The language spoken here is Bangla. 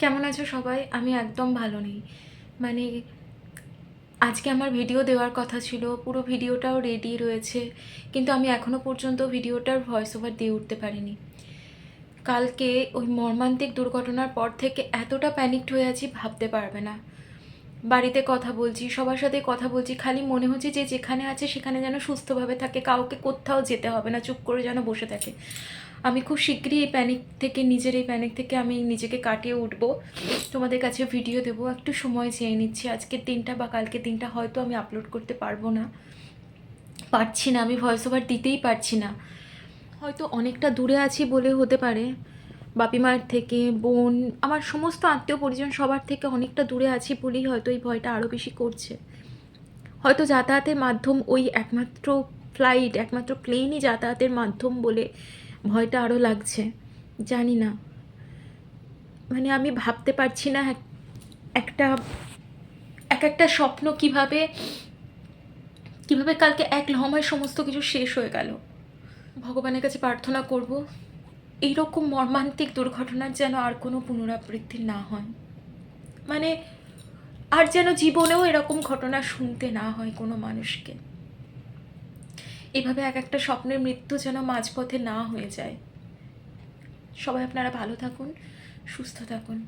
কেমন আছো সবাই? আমি একদম ভালো নেই। মানে আজকে আমার ভিডিও দেওয়ার কথা ছিল, পুরো ভিডিওটাও রেডি রয়েছে, কিন্তু আমি এখনও পর্যন্ত ভিডিওটার ভয়েস ওভার দিয়ে উঠতে পারিনি। কালকে ওই মর্মান্তিক দুর্ঘটনার পর থেকে এতটা প্যানিকড হয়ে আছি, ভাবতে পারবে না। বাড়িতে কথা বলছি, সবার সাথে কথা বলছি, খালি মনে হচ্ছে যে যেখানে আছে সেখানে যেন সুস্থভাবে থাকে, কাউকে কোথাও যেতে হবে না, চুপ করে যেন বসে থাকে। আমি খুব শীঘ্রই এই প্যানিক থেকে, নিজের এই প্যানিক থেকে আমি নিজেকে কাটিয়ে উঠবো। তোমাদের কাছে ভিডিও দেবো, একটু সময় চেয়ে নিচ্ছি আজকের দিনটা বা কালকের দিনটা হয়তো আমি আপলোড করতে পারব না। পারছি না, আমি ভয়েস ওভার দিতেই পারছি না। হয়তো অনেকটা দূরে আছি বলে হতে পারে। বাপি মায়ের থেকে, বোন, আমার সমস্ত আত্মীয় পরিজন সবার থেকে অনেকটা দূরে আছি বলেই হয়তো এই ভয়টা আরও বেশি করছে। হয়তো যাতায়াতের মাধ্যম ওই একমাত্র ফ্লাইট একমাত্র প্লেনই যাতায়াতের মাধ্যম বলে ভয়টা আরও লাগছে। জানি না। মানে আমি ভাবতে পারছি না এক- একটা, এক একটা স্বপ্ন কীভাবে কীভাবে কালকে এক লহমায় সমস্ত কিছু শেষ হয়ে গেল। ভগবানের কাছে প্রার্থনা করব। এইরকম মর্মান্তিক দুর্ঘটনার যেন আর কোনো পুনরাবৃত্তি না হয়। মানে আর যেন জীবনেও এরকম ঘটনা শুনতে না হয় কোনো মানুষকে। এভাবে এক একটা স্বপ্নের মৃত্যু যেন মাঝপথে না হয়ে যায়। সবাই আপনারা ভালো থাকুন, সুস্থ থাকুন।